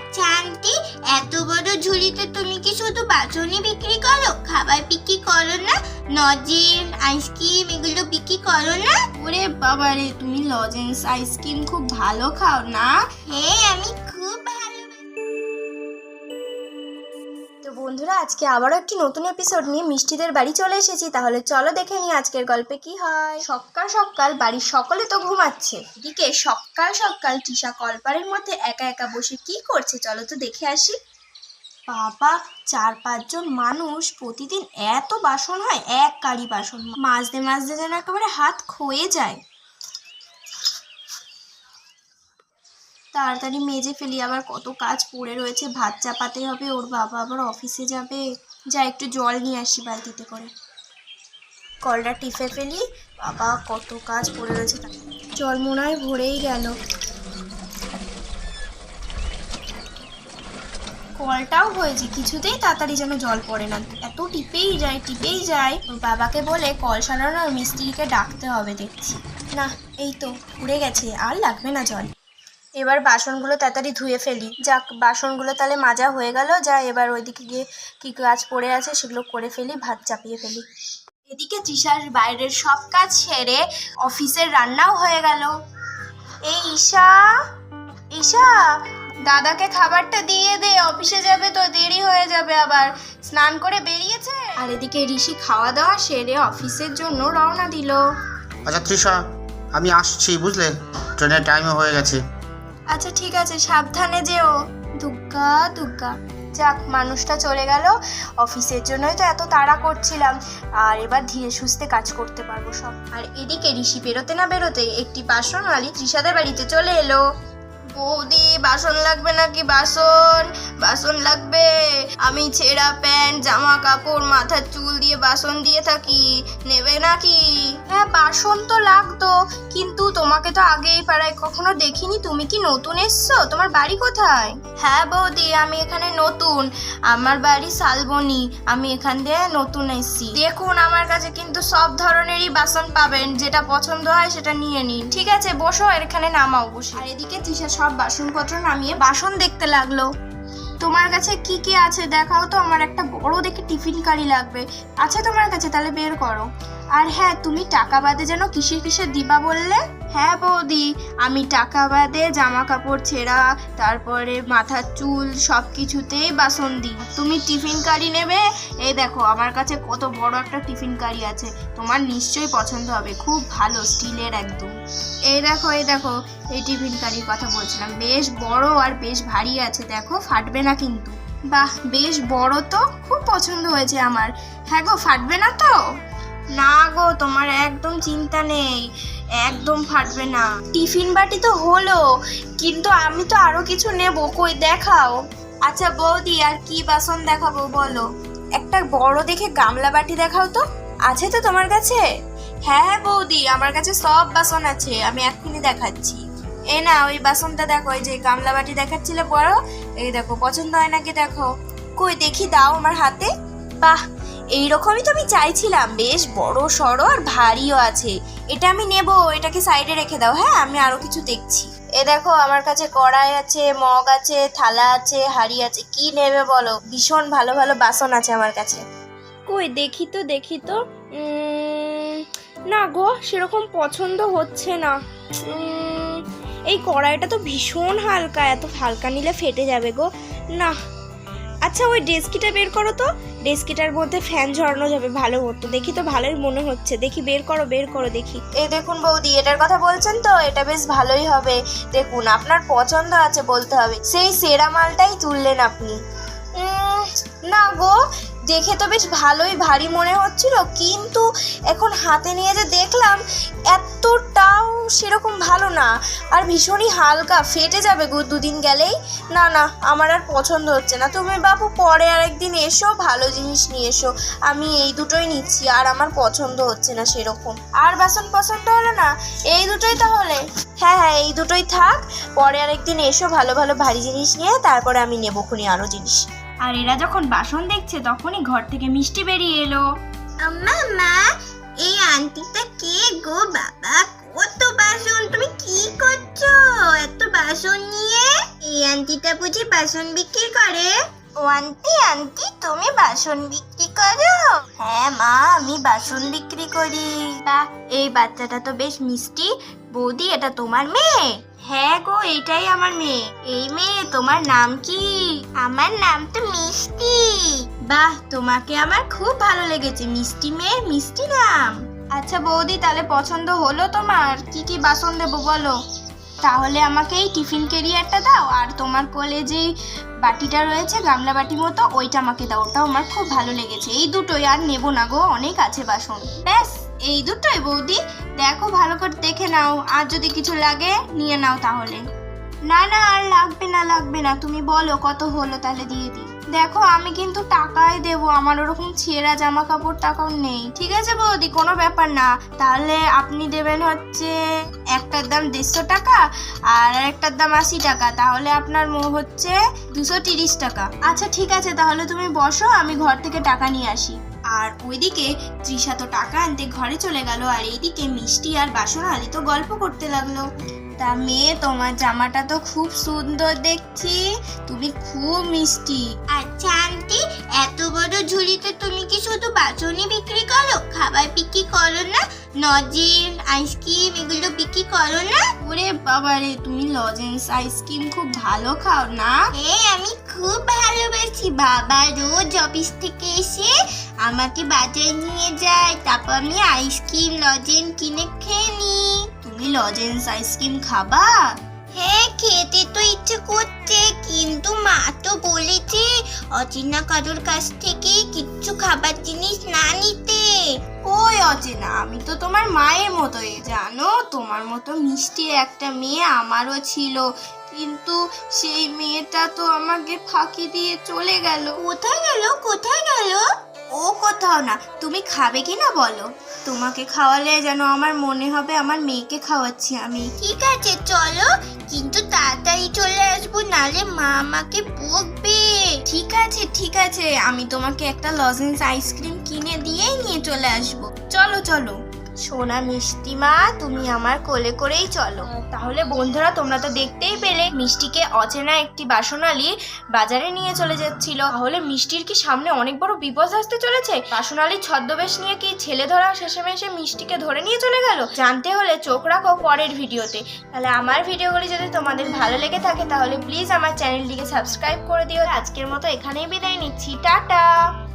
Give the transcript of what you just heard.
আচ্ছা আন্টি এত বড় ঝুড়িতে তুমি কি শুধু বাসনই বিক্রি করো? খাবার বিক্রি করো না? নজেন আইসক্রিম এগুলো বিক্রি করো না? ওরে বাবারে তুমি লজেন্স আইসক্রিম খুব ভালো খাও না? হ্যাঁ আমি বন্ধুরা, আজকে আবারও একটি নতুন এপিসোড নিয়ে মিষ্টিদের বাড়ি চলে এসেছি। তাহলে চলো দেখে নিই আজকের গল্পে কি হয়। সকাল সকাল বাড়ির সকলে তো ঘুমাচ্ছে। এদিকে সকাল সকাল তৃষা কলপারের মধ্যে একা একা বসে কি করছে চলো তো দেখে আসি। বাবা, চার পাঁচজন মানুষ প্রতিদিন এত বাসন হয়, এক কারি বাসন। মাজতে মাজতে যেন একেবারে হাত ক্ষয়ে যায়। তাড়াতাড়ি মেজে ফেলি, আবার কত কাজ পড়ে রয়েছে, ভাত চাপাতে হবে, ওর বাবা আবার অফিসে যাবে। যা, একটু জল নিয়ে আসি বালতিতে করে। কলটা টিপে ফেলি, বাবা কত কাজ পড়ে রয়েছে জল মনে হয় ভরেই গেল। কলটাও হয়েছে, কিছুতেই তাড়াতাড়ি যেন জল পড়ে না। এত টিপেই যায় টিপেই যায়। ওর বাবাকে বলে, কল সারানোর মিস্ত্রিকে ডাকতে হবে, দেখছি। না, এই তো উড়ে গেছে, আর লাগবে না জল। এবার বাসনগুলো তাড়াতাড়ি ধুয়ে ফেলি। যাক, বাসনগুলো তাহলে মাজা হয়ে গেল, যা এবার ওইদিকে গিয়ে কী কাজ পড়ে আছে সেগুলো করে ফেলি, ভাত চাপিয়ে ফেলি। এদিকে তৃষার বাইরের সব কাজ সেরে অফিসের রান্নাও হয়ে গেল। এই ঈশা ঈশা, দাদাকে খাবারটা দিয়ে দে, অফিসে যাবে তো, দেরি হয়ে যাবে আবার। স্নান করে বেরিয়েছে? আর এদিকে ঋষি খাওয়া দাওয়া সেরে অফিসের জন্য রওনা দিল। আচ্ছা তৃষা, আমি আসছি, বুঝলে? ট্রেনের টাইমও হয়ে গেছে। আচ্ছা ঠিক আছে, সাবধানে যেও। দুগ্গা দুগ্গা। যাক, মানুষটা চলে গেল। অফিসের জন্যই তো এত তাড়া করছিলাম। আর এবার ধীরে সুস্থে কাজ করতে পারব সব। আর এদিকে ঋষি বেরোতে না বেরোতে একটি বাসনওয়ালি ত্রিষাদের বাড়িতে চলে এলো। বৌদি বাসন লাগবে নাকি বাসন? বাসন লাগবে। আমি ছেঁড়া প্যান্ট জামা কাপড় মাথার চুল দিয়ে বাসন দিয়ে থাকি। নেবে নাকি? হ্যাঁ বাসন তো লাগতো কিন্তু তোমাকে তো আগে এই পাড়ায় কখনো দেখিনি। তুমি কি নতুন এসছো? তোমার বাড়ি কোথায়? হ্যাঁ বৌদি আমি এখানে নতুন। আমার বাড়ি শালবনি। আমি এখান দিয়ে নতুন এসেছি। দেখুন আমার কাছে কিন্তু সব ধরনেরই বাসন পাবেন। যেটা পছন্দ হয় সেটা নিয়ে নিন। ঠিক আছে বসো এখানে নামাও বসে। আর এদিকে তৃষা সব বাসনপত্র নামিয়ে বাসন দেখতে লাগল। তোমার কাছে কি কি আছে দেখাও তো, আমার একটা বড় দেখে টিফিন কারি লাগবে। আছে তোমার কাছে, তাহলে বের করো। আর হ্যাঁ তুমি টাকা বাদে যেন কিসে কিসে দিবা বললে? হ্যাঁ বৌদি, আমি টাকা বাদে জামা কাপড় ছেঁড়া, তারপরে মাথার চুল সব কিছুতেই বাসন দিই। তুমি টিফিন কারি নেবে? এই দেখো, আমার কাছে কত বড় একটা টিফিন কারি আছে। তোমার নিশ্চয়ই পছন্দ হবে, খুব ভালো, স্টিলের একদম। এই দেখো এই দেখো, এই টিফিন কারির কথা বলছিলাম। বেশ বড় আর বেশ ভারী আছে, দেখো, ফাটবে না কিন্তু। বাহ, বেশ বড় তো, খুব পছন্দ হয়েছে আমার। হ্যাঁ গো, ফাটবে না তো? না গো, তোমার একদম চিন্তা নেই, একদম ফাটবে না। টিফিন বাটি তো হলো, কিন্তু আমি তো আরও কিছু নেব, কই দেখাও। আচ্ছা বৌদি, আর কি বাসন দেখাবো বলো? একটা বড় দেখে গামলা বাটি দেখাও তো, আছে তো তোমার কাছে? হ্যাঁ হ্যাঁ বৌদি, আমার কাছে সব বাসন আছে, আমি এক্ষুনি দেখাচ্ছি। এ না, ওই বাসনটা দেখো, এই যে গামলা বাটি দেখাচ্ছিলে বড়, এই দেখো, পছন্দ হয় নাকি দেখো কই দেখি, দাও আমার হাতে। বাহ এইরকমই তো আমি চাইছিলাম। বেশ বড়, সড়ো আর ভারীও আছে। এটা আমি নেব, এটাকে সাইডে রেখে দাও হ্যাঁ? আমি আরও কিছু দেখছি। এ দেখো, আমার কাছে কড়াই আছে, মগ আছে, থালা আছে, হাঁড়ি আছে। কি নেবে বলো? ভীষণ ভালো ভালো বাসন আছে আমার কাছে। কই, দেখি তো দেখি তো। না গো, সেরকম পছন্দ হচ্ছে না। এই কড়াইটা তো ভীষণ হালকা, এত হালকা নিলে ফেটে যাবে গো। না আচ্ছা ওই ডেস্কিটা বের করো তো। ডেস্কিটার মধ্যে ফ্যান ঝরানো যাবে, ভালো হতো। দেখি তো ভালোই মনে হচ্ছে। দেখি, বের করো বের করো, দেখি। এই দেখুন বৌদি, এটার কথা বলছেন তো, এটা বেশ ভালোই হবে। দেখুন, আপনার পছন্দ আছে বলতে হবে। সেই সেরা মালটাই তুললেন আপনি। না গো, দেখে তো বেশ ভালোই ভারী মনে হচ্ছিল। কিন্তু এখন হাতে নিয়ে যে দেখলাম সেরকম ভালো না। আর ভীষণই হালকা ফেটে যাবে গো দুদিন গেলেই। না না আমার আর পছন্দ হচ্ছে না। তুমি বাবু পরে আর একদিন এসো ভালো জিনিস নিয়ে এসো। আমি এই দুটোই নিচ্ছি আর আমার পছন্দ হচ্ছে না সেরকম। আর বাসন পছন্দ হলো না? এই দুটোই তাহলে? হ্যাঁ হ্যাঁ এই দুটোই থাক। পরে আর একদিন এসো ভালো ভালো ভারী জিনিস নিয়ে তারপরে আমি নেব খুনি আরও জিনিস। আর এরা যখন বাসন দেখছে তখনই ঘর থেকে মিষ্টি বেরিয়ে এলো। আম্মা মা এই আন্টিটা কে গো বাবা বাসন বিক্রি করে। ও আন্টি আন্টি, তুমি বাসন বিক্রি করো? হ্যাঁ মা, আমি বাসন বিক্রি করি। বাহ এই বাচ্চাটা তো বেশ মিষ্টি। বৌদি, এটা তোমার মেয়ে? হ্যাঁ গো, এইটাই আমার মেয়ে। এই মেয়ে, তোমার নাম কি? আমার নাম তো মিষ্টি। বাহ, তোমাকে আমার খুব ভালো লেগেছে। মিষ্টি মেয়ে, মিষ্টি নাম। আচ্ছা বৌদি, তাহলে পছন্দ হলো তোমার? কি কি বাসন দেবো বলো? তাহলে আমাকে এই টিফিন কেরিয়ারটা দাও, আর তোমার কোলে যেই বাটিটা রয়েছে, গামলা বাটি মতো, ওইটা আমাকে দাও। ওটাও আমার খুব ভালো লেগেছে। এই দুটোই আর নেব না গো, অনেক আছে বাসন। ব্যাস, এই দুটোই বৌদি। দেখো, ভালো করে দেখে নাও। আর যদি কিছু লাগে, নিয়ে নাও তাহলে। না না, আর লাগবে না লাগবে না। তুমি বলো কত হলো তাহলে দিয়ে দিই। দেখো, আমি কিন্তু টাকাই দেবো। আমার ওরকম ছেঁড়া জামা কাপড় টাকাও নেই। ঠিক আছে বৌদি, কোনো ব্যাপার না। তাহলে আপনি দেবেন হচ্ছে একটার দাম দেড়শো টাকা আর একটার দাম আশি টাকা। তাহলে আপনার মো- হচ্ছে দুশো তিরিশ টাকা। আচ্ছা ঠিক আছে, তাহলে তুমি বসো, আমি ঘর থেকে টাকা নিয়ে আসি। আর ওইদিকে তৃষা তো টাকা আনতে ঘরে চলে গেল, আর এইদিকে মিষ্টি আর বাসন আলি তো গল্প করতে লাগল। তা মেয়ে তোমার জামাটা তো খুব সুন্দর দেখছি। তুমি খুব মিষ্টি। আচ্ছা আন্টি এত বড় ঝুড়িতে তুমি কি শুধু বাসনই বিক্রি করো? খাবার বিক্রি করো না? নজিন আইসক্রিম এগুলো বিক্রি করো না? ওরে বাবারে তুমি লজেন্স আইসক্রিম খুব ভালো খাও না? হ্যাঁ আমি খুব ভালোবাসি। বাবা রোজ অফিস থেকে এসে আমাকে বাজারে নিয়ে যায় তারপর আমি আইসক্রিম লজেন কিনে খেয়ে নিই। তুমি লজেন্স আইসক্রিম খাবা? হ্যাঁ খেতে তো ইচ্ছে করছে কিন্তু মা তো বলেছে অচেনা কারোর কাছ থেকে কিচ্ছু খাবার জিনিস না নিতে। ওই অচেনা? আমি তো তোমার মায়ের মতোই জানো? তোমার মতো মিষ্টি একটা মেয়ে আমারও ছিল কিন্তু সেই মেয়েটা তো আমাকে ফাঁকি দিয়ে চলে গেল। কোথায় গেল? কোথায় গেল? ও কোথাও না তুমি খাবে কি না বলো? তোমাকে খাওয়ালে যেন আমার মনে হবে আমার মেয়েকে খাওয়াচ্ছি আমি। ঠিক আছে চলো কিন্তু তাড়াতাড়ি চলে আসব নালে মা আমাকে বকবে। ঠিক আছে ঠিক আছে আমি তোমাকে একটা লজেন্স আইসক্রিম কিনে দিয়েই নিয়ে চলে আসব। চলো চলো। সোনা মিষ্টি মা, তুমি আমার কোলে করেই চলো। তাহলে বন্ধুরা, তোমরা তো দেখতেই পেলে, মিষ্টিকে অচেনা একটি বাসনালি বাজারে নিয়ে চলে যাচ্ছিল। তাহলে মিষ্টির কি সামনে অনেক বড় বিপদ আসতে চলেছে? বাসনালি ছদ্মবেশ নিয়ে কি ছেলে ধরা শেষেমেশে মিষ্টিকে ধরে নিয়ে চলে গেল? জানতে হলে চোখ রাখো পরের ভিডিওতে। তাহলে আমার ভিডিওগুলি যদি তোমাদের ভালো লেগে থাকে, তাহলে প্লিজ আমার চ্যানেলটিকে সাবস্ক্রাইব করে দিও। আজকের মতো এখানেই বিদায় নিচ্ছি। টাটা!